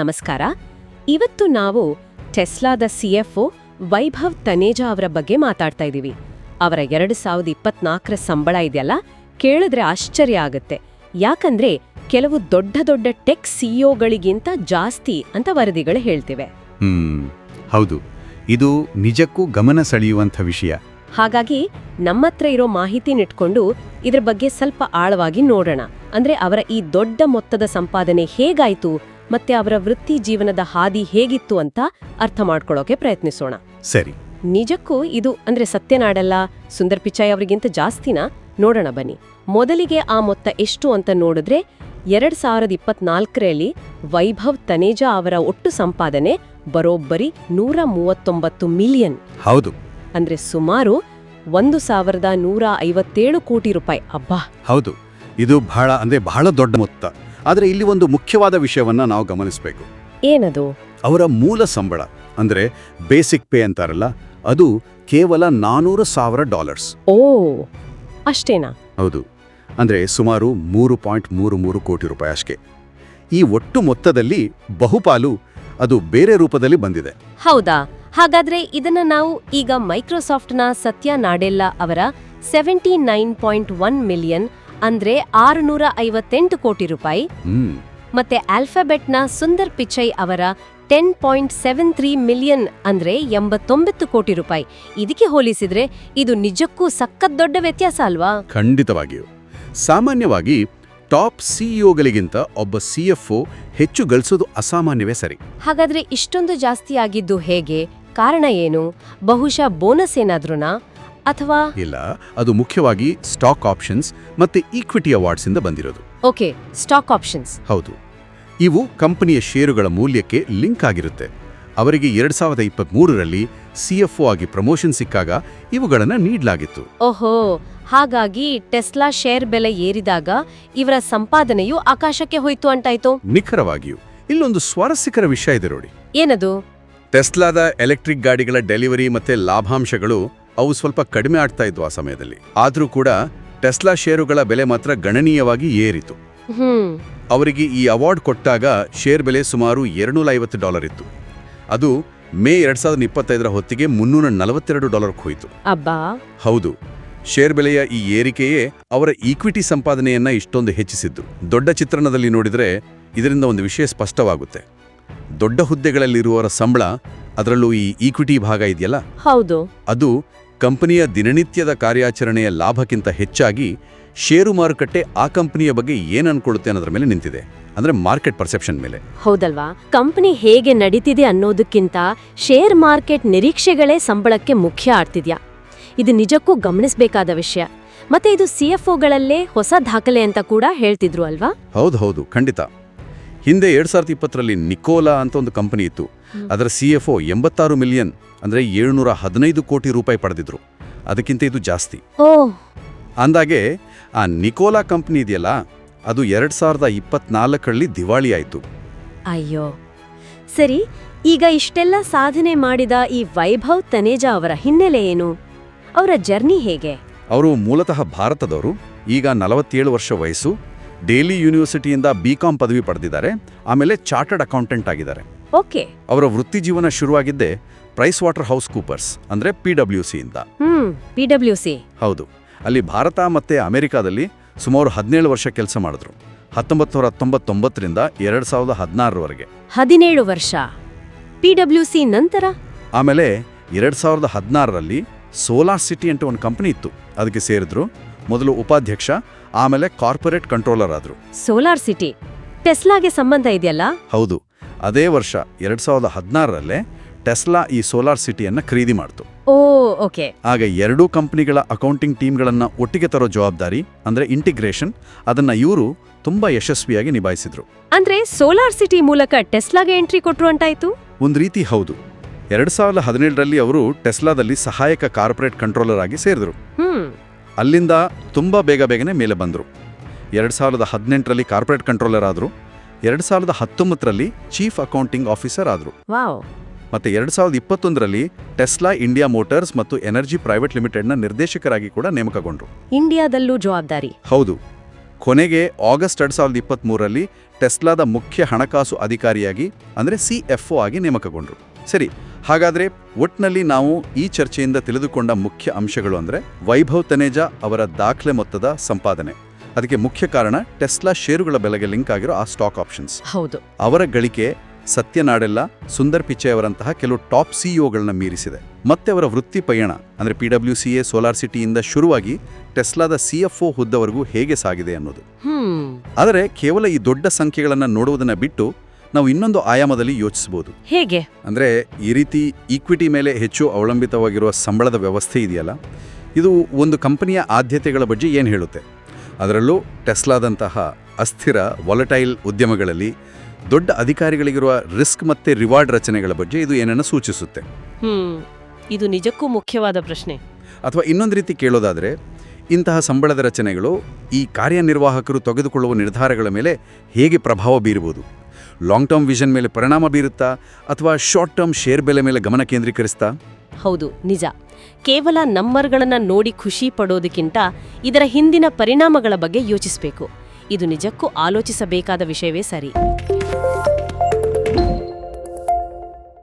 ನಮಸ್ಕಾರ. ಇವತ್ತು ನಾವು ಟೆಸ್ಲಾದ ಸಿಎಫ್ಒ ವೈಭವ್ ತನೇಜಾ ಅವರ ಬಗ್ಗೆ ಮಾತಾಡ್ತಾ ಇದ್ದೀವಿ. ಅವರ ಎರಡು ಸಾವಿರದ ಇಪ್ಪತ್ನಾಲ್ಕರ ಸಂಬಳ ಇದೆಯಲ್ಲ? ಕೇಳಿದ್ರೆ ಆಶ್ಚರ್ಯ ಆಗುತ್ತೆ. ಯಾಕಂದ್ರೆ ಕೆಲವು ದೊಡ್ಡ ದೊಡ್ಡ ಟೆಕ್ ಸಿಇಒಗಳಿಗಿಂತ ಜಾಸ್ತಿ ಅಂತ ವರದಿಗಳು ಹೇಳ್ತಿವೆ. ಹ್ಮ್ ಹೌದು. ಇದು ನಿಜಕ್ಕೂ ಗಮನ ಸೆಳೆಯುವಂಥ ವಿಷಯ. ಹಾಗಾಗಿ ನಮ್ಮತ್ರ ಇರೋ ಮಾಹಿತಿನಿಟ್ಕೊಂಡು ಇದ್ರ ಬಗ್ಗೆ ಸ್ವಲ್ಪ ಆಳವಾಗಿ ನೋಡೋಣ. ಅಂದ್ರೆ ಅವರ ಈ ದೊಡ್ಡ ಮೊತ್ತದ ಸಂಪಾದನೆ ಹೇಗಾಯ್ತು? ಮತ್ತೆ ಅವರ ವೃತ್ತಿ ಜೀವನದ ಹಾದಿ ಹೇಗಿತ್ತು ಅಂತ ಅರ್ಥ ಮಾಡ್ಕೊಳ್ಳೋಕೆ ಪ್ರಯತ್ನಿಸೋಣ. ಸರಿ. ನಿಜಕ್ಕೂ ಇದು ಅಂದ್ರೆ ಸತ್ಯನಾಡಲ್ಲ ಸುಂದರ್ ಪಿಚಾಯ್ ಅವರಿಗಿಂತ ಜಾಸ್ತಿನಾ? ನೋಡೋಣ ಬನ್ನಿ. ಮೊದಲಿಗೆ ಆ ಮೊತ್ತ ಎಷ್ಟು ಅಂತ ನೋಡಿದ್ರೆ ಎರಡ್ ಸಾವಿರದ ಇಪ್ಪತ್ನಾಲ್ಕರಲ್ಲಿ ವೈಭವ್ ತನೇಜಾ ಅವರ ಒಟ್ಟು ಸಂಪಾದನೆ ಬರೋಬ್ಬರಿ ನೂರ ಮೂವತ್ತೊಂಬತ್ತು ಮಿಲಿಯನ್. ಹೌದು. ಅಂದ್ರೆ ಸುಮಾರು ಒಂದು ಸಾವಿರದ ನೂರ ಐವತ್ತೇಳು ಕೋಟಿ ರೂಪಾಯಿ. ಅಬ್ಬಾ! ಹೌದು. ಇದು ಬಹಳ ಅಂದ್ರೆ ಬಹಳ ದೊಡ್ಡ ಮೊತ್ತ. ಆದರೆ ಇಲ್ಲಿ ಒಂದು ಮುಖ್ಯವಾದ ವಿಷಯವನ್ನ ನಾವು ಗಮನಿಸಬೇಕು. ಏನದು? ಅವರ ಮೂಲ ಸಂಬಳ ಅಂದರೆ ಬೇಸಿಕ್ ಪೇ ಅಂತಾರಲ್ಲ ಅದು ಕೇವಲ ನಾನೂರು ಸಾವಿರ ಡಾಲರ್ಸ್ ಓ ಅಷ್ಟೇನಾ? ಹೌದು. ಅಂದರೆ ಸುಮಾರು ಮೂರು ಪಾಯಿಂಟ್ ಮೂರು ಮೂರು ಕೋಟಿ ರೂಪಾಯಿ ಅಷ್ಟೇ. ಈ ಒಟ್ಟು ಮೊತ್ತದಲ್ಲಿ ಬಹುಪಾಲು ಅದು ಬೇರೆ ರೂಪದಲ್ಲಿ ಬಂದಿದೆ. ಹೌದಾ? ಹಾಗಾದ್ರೆ ಇದನ್ನ ನಾವು ಈಗ ಮೈಕ್ರೋಸಾಫ್ಟ್ನ ಸತ್ಯ ನಾಡೆಲ್ಲ ಅವರ seventy nine point one million ಅಂದ್ರೆ ಆರುನೂರ ಐವತ್ತೆಂಟು ಕೋಟಿ ರೂಪಾಯಿ. ಮತ್ತೆ ಆಲ್ಫಾಬೆಟ್ನ ಸುಂದರ್ ಪಿಚೈ ಅವರ ten point seven three million ಅಂದ್ರೆ ಎಂಬತ್ತೊಂಬತ್ತು ಕೋಟಿ ರೂಪಾಯಿ. ಇದಕ್ಕೆ ಹೋಲಿಸಿದ್ರೆ ಇದು ನಿಜಕ್ಕೂ ಸಖತ್ ದೊಡ್ಡ ವ್ಯತ್ಯಾಸ ಅಲ್ವಾ? ಖಂಡಿತವಾಗಿಯೂ. ಸಾಮಾನ್ಯವಾಗಿ ಟಾಪ್ ಸಿಇಒಗಳಿಗಿಂತ ಒಬ್ಬ ಸಿಎಫ್ಒ ಹೆಚ್ಚು ಗಳಿಸೋದು ಅಸಾಮಾನ್ಯವೇ ಸರಿ. ಹಾಗಾದ್ರೆ ಇಷ್ಟೊಂದು ಜಾಸ್ತಿ ಆಗಿದ್ದು ಹೇಗೆ? ಕಾರಣ ಏನು? ಬಹುಶಃ ಬೋನಸ್ ಏನಾದ್ರೂನಾ? ಅಥವಾ? ಇಲ್ಲ ಅದು ಮುಖ್ಯವಾಗಿ ಸ್ಟಾಕ್ ಆಪ್ಷನ್ಸ್ ಮತ್ತೆ ಈಕ್ವಿಟಿ ಅವಾರ್ಡ್ಸ್ ಇಂದ ಬಂದಿರೋದು. ಓಕೆ ಸ್ಟಾಕ್ ಆಪ್ಷನ್ಸ್ ಹೌದು. ಇವು ಕಂಪನಿಯ ಷೇರುಗಳ ಮೌಲ್ಯಕ್ಕೆ ಲಿಂಕ್ ಆಗಿರುತ್ತೆ. ಅವರಿಗೆ ಎರಡ್ ಸಾವಿರದ ಇಪ್ಪತ್ಮೂರರಲ್ಲಿ ಸಿಎಫ್ಒ ಆಗಿ ಪ್ರಮೋಷನ್ ಸಿಕ್ಕಾಗ ಇವುಗಳನ್ನು ನೀಡಲಾಗಿತ್ತು. ಓಹೋ ಹಾಗಾಗಿ ಟೆಸ್ಲಾ ಶೇರ್ ಬೆಲೆ ಏರಿದಾಗ ಇವರ ಸಂಪಾದನೆಯು ಆಕಾಶಕ್ಕೆ ಹೋಯ್ತು ಅಂತಾಯ್ತು ನಿಖರವಾಗಿಯೂ ಇಲ್ಲೊಂದು ಸ್ವಾರಸ್ಯಕರ ವಿಷಯ ಇದೆ ನೋಡಿ. ಏನದು? ಟೆಸ್ಲಾದ ಎಲೆಕ್ಟ್ರಿಕ್ ಗಾಡಿಗಳ ಡೆಲಿವರಿ ಮತ್ತೆ ಲಾಭಾಂಶಗಳು ಅವು ಸ್ವಲ್ಪ ಕಡಿಮೆ ಆಗ್ತಾ ಇದ್ವು ಆ ಸಮಯದಲ್ಲಿ. ಆದರೂ ಕೂಡ ಟೆಸ್ಲಾ ಷೇರುಗಳ ಬೆಲೆ ಮಾತ್ರ ಗಣನೀಯವಾಗಿ ಏರಿತು. ಅವರಿಗೆ ಈ ಅವಾರ್ಡ್ ಕೊಟ್ಟಾಗ ಶೇರ್ ಬೆಲೆ ಸುಮಾರು ಎರಡ್ನೂರ ಐವತ್ತು ಡಾಲರ್ ಇತ್ತು. ಅದು ಮೇ ಎರಡ್ ಸಾವಿರದ ಇಪ್ಪತ್ತೈದರ ಹೊತ್ತಿಗೆ ಮುನ್ನೂರ ನಲವತ್ತೆರಡು ಡಾಲರ್ ಹೋಯಿತು. ಹೌದು ಶೇರ್ ಬೆಲೆಯ ಈ ಏರಿಕೆಯೇ ಅವರ ಈಕ್ವಿಟಿ ಸಂಪಾದನೆಯನ್ನ ಇಷ್ಟೊಂದು ಹೆಚ್ಚಿಸಿದ್ದು. ದೊಡ್ಡ ಚಿತ್ರಣದಲ್ಲಿ ನೋಡಿದರೆ ಇದರಿಂದ ಒಂದು ವಿಷಯ ಸ್ಪಷ್ಟವಾಗುತ್ತೆ. ದೊಡ್ಡ ಹುದ್ದೆಗಳಲ್ಲಿರುವವರ ಸಂಬಳ ಅದರಲ್ಲೂ ಈ ಈಕ್ವಿಟಿ ಭಾಗ ಇದೆಯಲ್ಲ? ಹೌದು. ಅದು ಕಂಪನಿಯ ದಿನನಿತ್ಯದ ಕಾರ್ಯಾಚರಣೆಯ ಲಾಭಕ್ಕಿಂತ ಹೆಚ್ಚಾಗಿ ಷೇರು ಮಾರುಕಟ್ಟೆ ಆ ಕಂಪನಿಯ ಬಗ್ಗೆ ಏನ್ ಅನ್ಕೊಳ್ಳುತ್ತೆ ಅನ್ನೋದ್ರ ಮೇಲೆ ನಿಂತಿದೆ. ಅಂದ್ರೆ ಮಾರ್ಕೆಟ್ ಪರ್ಸೆಪ್ಷನ್ ಮೇಲೆ. ಹೌದಲ್ವಾ? ಕಂಪನಿ ಹೇಗೆ ನಡೀತಿದೆ ಅನ್ನೋದಕ್ಕಿಂತ ಶೇರ್ ಮಾರ್ಕೆಟ್ ನಿರೀಕ್ಷೆಗಳೇ ಸಂಬಳಕ್ಕೆ ಮುಖ್ಯ ಆಡ್ತಿದ್ಯಾ ಇದು ನಿಜಕ್ಕೂ ಗಮನಿಸಬೇಕಾದ ವಿಷಯ. ಮತ್ತೆ ಇದು ಸಿ ಎಫ್ ಓಗಳಲ್ಲೇ ಹೊಸ ದಾಖಲೆ ಅಂತ ಕೂಡ ಹೇಳ್ತಿದ್ರು ಅಲ್ವಾ? ಹೌದು ಹೌದು ಖಂಡಿತ. ಹಿಂದೆ ಎರಡ್ ಸಾವಿರದ ಇಪ್ಪತ್ತರಲ್ಲಿ ನಿಕೋಲಾ ಅಂತ ಒಂದು ಕಂಪನಿ ಇತ್ತು. ಅದರ ಸಿ ಎಫ್ ಒ ಎಂಬತ್ತಾರು ಮಿಲಿಯನ್ ಅಂದ್ರೆ ಏಳುನೂರ ಹದಿನೈದು ಕೋಟಿ ರೂಪಾಯಿ ಪಡೆದಿದ್ರು. ಅದಕ್ಕಿಂತ ಇದು ಜಾಸ್ತಿ. ಓ. ಅಂದಾಗೆ ಆ ನಿಕೋಲಾ ಕಂಪನಿ ಇದೆಯಲ್ಲ ಅದು ಎರಡ್ ಸಾವಿರದ ಇಪ್ಪತ್ನಾಲ್ಕರಲ್ಲಿ ದಿವಾಳಿ ಆಯಿತು. ಅಯ್ಯೋ. ಸರಿ ಈಗ ಇಷ್ಟೆಲ್ಲ ಸಾಧನೆ ಮಾಡಿದ ಈ ವೈಭವ್ ತನೇಜಾ ಅವರ ಹಿನ್ನೆಲೆ ಏನು? ಅವರ ಜರ್ನಿ ಹೇಗೆ? ಅವರು ಮೂಲತಃ ಭಾರತದವರು ಈಗ ನಲವತ್ತೇಳು ವರ್ಷ ವಯಸ್ಸು ಡೇಲಿ ಯೂನಿವರ್ಸಿಟಿಯಿಂದ ಬಿ ಕಾಂ ಪದವಿ ಪಡೆದಿದ್ದಾರೆ ಆಮೇಲೆ ಚಾರ್ಟರ್ಡ್ ಅಕೌಂಟೆಂಟ್ ಆಗಿದ್ದಾರೆ. ಓಕೆ. ಅವರ ವೃತ್ತಿ ಜೀವನ ಶುರುವಾಗಿದ್ದೆ ಪ್ರೈಸ್ ವಾಟರ್ ಹೌಸ್ ಕೂಪರ್ಸ್ ಅಂದ್ರೆ ಪಿ ಡಬ್ಲ್ಯೂ ಸಿಯಿಂದ ಹ್ಮ್ ಪಿ ಡಬ್ಲ್ಯೂ ಸಿ ಹೌದು. ಅಲ್ಲಿ ಭಾರತ ಮತ್ತೆ ಅಮೆರಿಕಾದಲ್ಲಿ ಸುಮಾರು ಹದಿನೇಳು ವರ್ಷ ಕೆಲಸ ಮಾಡಿದ್ರು. ಹತ್ತೊಂಬತ್ತು ನೂರ ತೊಂಬತ್ತೊಂಬತ್ತರಿಂದ ಎರಡು ಸಾವಿರದ ಹದಿನಾರರವರೆಗೆ. ಹದಿನೇಳು ವರ್ಷ. ಪಿ ಡಬ್ಲ್ಯೂ ಸಿ ನಂತರ? ಆಮೇಲೆ ಎರಡ್ ಸಾವಿರದ ಹದಿನಾರರಲ್ಲಿ ಸೋಲಾರ್ ಸಿಟಿ ಅಂತ ಒಂದು ಕಂಪನಿ ಇತ್ತು. ಅದಕ್ಕೆ ಸೇರಿದ್ರು. ಮೊದಲು ಉಪಾಧ್ಯಕ್ಷ ಆಮೇಲೆ ಕಾರ್ಪೊರೇಟ್ ಕಂಟ್ರೋಲರ್ ಆದ್ರು. ಸೋಲಾರ್ ಸಿಟಿ ಟೆಸ್ಲಾಗೆ ಸಂಬಂಧ ಇದೆಯಲ್ಲ? ಹೌದು. ಅದೇ ವರ್ಷ ಎರಡು ಸಾವಿರದ ಹದಿನಾರರಲ್ಲೇ ಟೆಸ್ಲಾ ಈ ಸೋಲಾರ್ ಸಿಟಿಯನ್ನು ಖರೀದಿ ಮಾಡ್ತು. Oh okay. ಆಗ ಎರಡೂ ಕಂಪ್ನಿಗಳ ಅಕೌಂಟಿಂಗ್ ಟೀಮ್ಗಳನ್ನು ಒಟ್ಟಿಗೆ ತರೋ ಜವಾಬ್ದಾರಿ ಅಂದರೆ ಇಂಟಿಗ್ರೇಷನ್ ಅದನ್ನು ಇವರು ತುಂಬ ಯಶಸ್ವಿಯಾಗಿ ನಿಭಾಯಿಸಿದ್ರು. ಅಂದ್ರೆ ಸೋಲಾರ್ ಸಿಟಿ ಮೂಲಕ ಟೆಸ್ಲಾಗೆ ಎಂಟ್ರಿ ಕೊಟ್ರು ಅಂತಾಯ್ತು? ಒಂದು ರೀತಿ ಹೌದು. ಎರಡು ಸಾವಿರದ ಹದಿನೇಳರಲ್ಲಿ ಅವರು ಟೆಸ್ಲಾದಲ್ಲಿ ಸಹಾಯಕ ಕಾರ್ಪೊರೇಟ್ ಕಂಟ್ರೋಲರ್ ಆಗಿ ಸೇರಿದ್ರು. ಅಲ್ಲಿಂದ ತುಂಬ ಬೇಗ ಬೇಗನೆ ಮೇಲೆ ಬಂದರು. ಎರಡು ಸಾವಿರದ ಹದಿನೆಂಟರಲ್ಲಿ ಕಾರ್ಪೊರೇಟ್ ಕಂಟ್ರೋಲರ್ ಆದರು. ಎರಡು ಸಾವಿರದ ಹತ್ತೊಂಬತ್ತರಲ್ಲಿ ಚೀಫ್ ಅಕೌಂಟಿಂಗ್ ಆಫೀಸರ್ ಆದರು. ಮತ್ತೆ ಎರಡು ಸಾವಿರದ ಇಪ್ಪತ್ತೊಂದರಲ್ಲಿ ಟೆಸ್ಲಾ ಇಂಡಿಯಾ ಮೋಟಾರ್ಸ್ ಮತ್ತು ಎನರ್ಜಿ ಪ್ರೈವೇಟ್ ಲಿಮಿಟೆಡ್ನ ನಿರ್ದೇಶಕರಾಗಿ ಕೂಡ ನೇಮಕಗೊಂಡ್ರು. ಇಂಡಿಯಾದಲ್ಲೂ ಜವಾಬ್ದಾರಿ. ಹೌದು. ಕೊನೆಗೆ ಆಗಸ್ಟ್ ಎರಡ್ ಸಾವಿರದ ಇಪ್ಪತ್ತ್ಮೂರರಲ್ಲಿ ಟೆಸ್ಲಾದ ಮುಖ್ಯ ಹಣಕಾಸು ಅಧಿಕಾರಿಯಾಗಿ ಅಂದರೆ ಸಿ ಎಫ್ ಒ ಆಗಿ ನೇಮಕಗೊಂಡರು. ಸರಿ ಹಾಗಾದರೆ ಒಟ್ನಲ್ಲಿ ನಾವು ಈ ಚರ್ಚೆಯಿಂದ ತಿಳಿದುಕೊಂಡ ಮುಖ್ಯ ಅಂಶಗಳು ಅಂದರೆ ವೈಭವ್ ತನೇಜಾ ಅವರ ದಾಖಲೆ ಮೊತ್ತದ ಸಂಪಾದನೆ. ಅದಕ್ಕೆ ಮುಖ್ಯ ಕಾರಣ ಟೆಸ್ಲಾ ಷೇರುಗಳ ಬೆಲೆಗೆ ಲಿಂಕ್ ಆಗಿರೋ ಆ ಸ್ಟಾಕ್ ಆಪ್ಷನ್ಸ್. ಹೌದು. ಅವರ ಗಳಿಕೆ ಸತ್ಯನಾಡೆಲ್ಲ ಸುಂದರ್ ಪಿಚೈ ಅವರಂತಹ ಕೆಲವು ಟಾಪ್ ಸಿಇಒಗಳನ್ನ ಮೀರಿಸಿದೆ. ಮತ್ತೆ ಅವರ ವೃತ್ತಿ ಪಯಣ ಅಂದ್ರೆ ಪಿ ಡಬ್ಲ್ಯೂ ಸಿ ಎ ಸೋಲಾರ್ ಸಿಟಿಯಿಂದ ಶುರುವಾಗಿ ಟೆಸ್ಲಾದ ಸಿಎಫ್ಒ ಹುದ್ದವರೆಗೂ ಹೇಗೆ ಸಾಗಿದೆ ಅನ್ನೋದು. ಆದರೆ ಕೇವಲ ಈ ದೊಡ್ಡ ಸಂಖ್ಯೆಗಳನ್ನು ನೋಡುವುದನ್ನ ಬಿಟ್ಟು ನಾವು ಇನ್ನೊಂದು ಆಯಾಮದಲ್ಲಿ ಯೋಚಿಸಬಹುದು. ಹೇಗೆ? ಅಂದ್ರೆ ಈ ರೀತಿ ಈಕ್ವಿಟಿ ಮೇಲೆ ಹೆಚ್ಚು ಅವಲಂಬಿತವಾಗಿರುವ ಸಂಬಳದ ವ್ಯವಸ್ಥೆ ಇದೆಯಲ್ಲ? ಇದು ಒಂದು ಕಂಪನಿಯ ಆದ್ಯತೆಗಳ ಬಗ್ಗೆ ಏನು ಹೇಳುತ್ತೆ? ಅದರಲ್ಲೂ ಟೆಸ್ಲಾದಂತಹ ಅಸ್ಥಿರ ವಾಲಟೈಲ್ ಉದ್ಯಮಗಳಲ್ಲಿ ದೊಡ್ಡ ಅಧಿಕಾರಿಗಳಿಗಿರುವ ರಿಸ್ಕ್ ಮತ್ತೆ ರಿವಾರ್ಡ್ ರಚನೆಗಳ ಬಗ್ಗೆ ಇದು ಏನನ್ನು ಸೂಚಿಸುತ್ತೆ? ಇದು ನಿಜಕ್ಕೂ ಮುಖ್ಯವಾದ ಪ್ರಶ್ನೆ. ಅಥವಾ ಇನ್ನೊಂದು ರೀತಿ ಕೇಳೋದಾದರೆ ಇಂತಹ ಸಂಬಳದ ರಚನೆಗಳು ಈ ಕಾರ್ಯನಿರ್ವಾಹಕರು ತೆಗೆದುಕೊಳ್ಳುವ ನಿರ್ಧಾರಗಳ ಮೇಲೆ ಹೇಗೆ ಪ್ರಭಾವ ಬೀರಬಹುದು? ಲಾಂಗ್ ಟರ್ಮ್ ವಿಷನ್ ಮೇಲೆ ಪರಿಣಾಮ ಬೀರುತ್ತಾ ಅಥವಾ ಶಾರ್ಟ್ ಟರ್ಮ್ ಶೇರ್ ಬೆಲೆ ಮೇಲೆ ಗಮನ ಕೇಂದ್ರೀಕರಿಸ್ತಾ? ಹೌದು, ನಿಜ. ಕೇವಲ ನಂಬರ್ಗಳನ್ನು ನೋಡಿ ಖುಷಿ ಪಡೋದಕ್ಕಿಂತ ಇದರ ಹಿಂದಿನ ಪರಿಣಾಮಗಳ ಬಗ್ಗೆ ಯೋಚಿಸಬೇಕು. ಇದು ನಿಜಕ್ಕೂ ಆಲೋಚಿಸಬೇಕಾದ ವಿಷಯವೇ ಸರಿ.